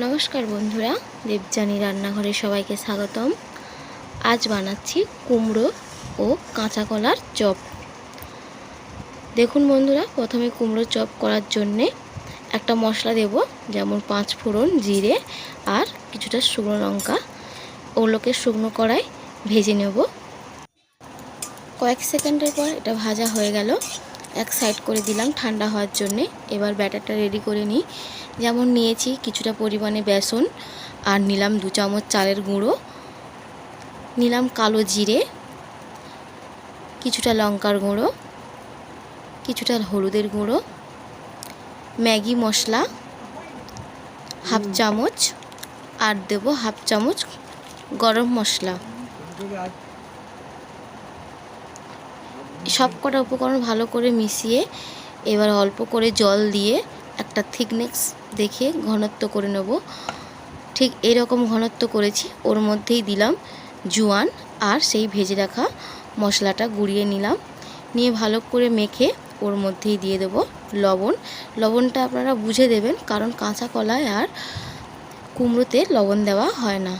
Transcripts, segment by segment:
নমস্কার বন্ধুরা দেবজানি রান্নাঘরে সবাইকে স্বাগতম। আজ বানাচ্ছি কুমড়ো ও কাঁচা কলার চপ। দেখুন বন্ধুরা, প্রথমে কুমড়ো চপ করার জন্যে একটা মশলা দেব, যেমন পাঁচ ফোড়ন, জিরে আর কিছুটা শুকনো লঙ্কা। ওগুলোকে শুকনো কড়াই ভেজে নেব। কয়েক সেকেন্ডের পর এটা ভাজা হয়ে গেল। এক সাইড করে দিলাম ঠান্ডা হওয়ার জন্যে। এবার ব্যাটারটা রেডি করে নিই। যেমন নিয়েছি কিছুটা পরিমাণে বেসন আর নিলাম দু চামচ চালের গুঁড়ো। নিলাম কালো জিরে, কিছুটা লঙ্কার গুঁড়ো, কিছুটা হলুদের গুঁড়ো, ম্যাগি মশলা, হাফ চামচ, আর দেব হাফ চামচ গরম মশলা। সব কটা উপকরণ ভালো করে মিশিয়ে এবার অল্প করে জল দিয়ে একটা থিকনেস দেখে ঘনত্ব করে নেব। ঠিক এরকম ঘনত্ব করেছি, ওর মধ্যেই দিলাম জোয়ান আর সেই ভেজে রাখা মশলাটা গুঁড়িয়ে নিলাম। নিয়ে ভালো করে মেখে ওর মধ্যেই দিয়ে দেব লবণ। লবণটা আপনারা বুঝে দেবেন, কারণ কাঁচা কলায় আর কুমড়োতে লবণ দেওয়া হয় না।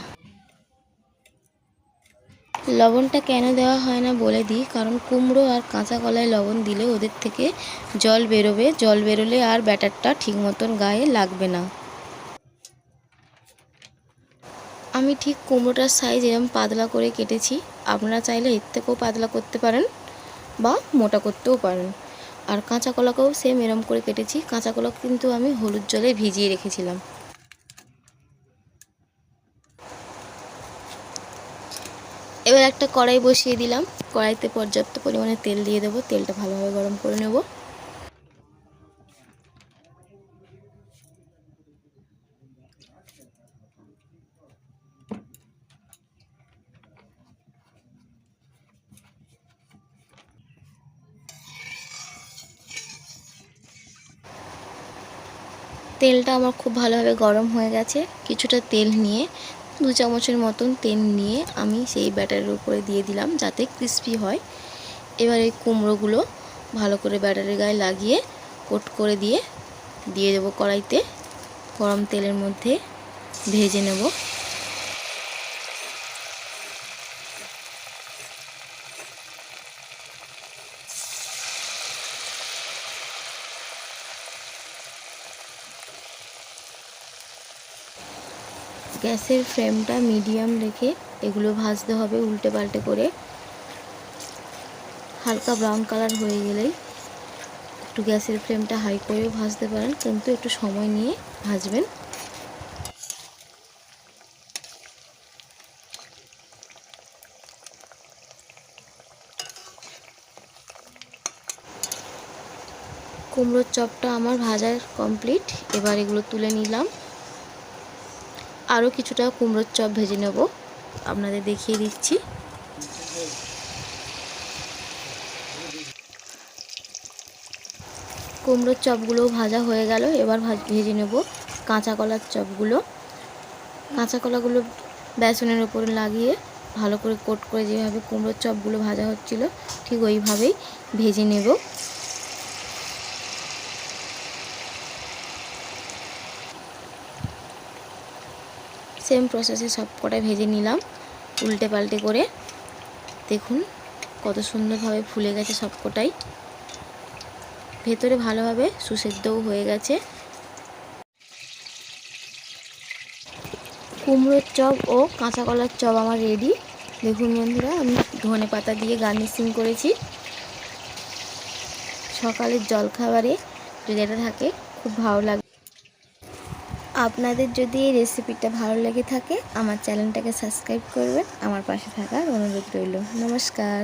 লবণটা কেন দেওয়া হয় না বলে দিই, কারণ কুমড়ো আর কাঁচা কলায় লবণ দিলে ওদের থেকে জল বেরোবে। জল বেরোলে আর ব্যাটারটা ঠিক মতন গায়ে লাগবে না। আমি ঠিক কুমড়োটার সাইজ এরকম পাতলা করে কেটেছি। আপনারা চাইলে এর থেকেও পাতলা করতে পারেন বা মোটা করতেও পারেন। আর কাঁচা কলাকেও সেম এরম করে কেটেছি। কাঁচা কলা কিন্তু আমি হলুদ জলে ভিজিয়ে রেখেছিলাম। এবার একটা কড়াই বসিয়ে দিলাম। কড়াইতে পর্যাপ্ত পরিমাণে তেল দিয়ে দেবো। তেলটা ভালোভাবে গরম করে নেব। তেলটা আমার খুব ভালোভাবে গরম হয়ে গেছে। কিছুটা তেল নিয়ে দু চামচের মতন তেল নিয়ে আমি সেই ব্যাটারের উপরে দিয়ে দিলাম যাতে ক্রিস্পি হয়। এবার এই কুমড়োগুলো ভালো করে ব্যাটারের গায়ে লাগিয়ে কোট করে দিয়ে দিয়ে দেবো কড়াইতে। গরম তেলের মধ্যে ভেজে নেব। গ্যাসের ফ্লেমটা মিডিয়াম রেখে এগুলো ভাজতে হবে উল্টে পাল্টে করে। হালকা ব্রাউন কালার হয়ে গেলেই একটু গ্যাসের ফ্লেমটা হাই করেও ভাজতে পারেন, কিন্তু একটু সময় নিয়ে ভাজবেন। কুমড়োর চপটা আমার ভাজার কমপ্লিট। এবার এগুলো তুলে নিলাম। আরও কিছুটা কুমড়োর চপ ভেজে নেব। আপনাদের দেখিয়ে দিচ্ছি। কুমড়োর চপগুলো ভাজা হয়ে গেল। এবার ভেজে নেব কাঁচা কলার চপগুলো। কাঁচা কলাগুলো বেসনের ওপরে লাগিয়ে ভালো করে কোট করে যেভাবে কুমড়োর চপগুলো ভাজা হচ্ছিল, ঠিক ওইভাবেই ভেজে নেব। সেম প্রসেসে সব কটা ভেজে নিলাম, উল্টে পাল্টে করে। দেখুন কত সুন্দরভাবে ফুলে গেছে সব কটাই। ভেতরে ভালোভাবে সুসেদ্ধও হয়ে গেছে। কুমড়োর চপ ও কাঁচা কলার চপ আমার রেডি দেখুন বন্ধুরা, আমি ধনে পাতা দিয়ে গার্নিশিং করেছি। সকালের জলখাবারে যদি এটা থাকে, খুব ভালো লাগে আপনাদের যদি এই রেসিপিটা ভালো লেগে থাকে, আমার চ্যানেলটাকে সাবস্ক্রাইব করবেন। আমার পাশে থাকার অনুরোধ রইল। নমস্কার।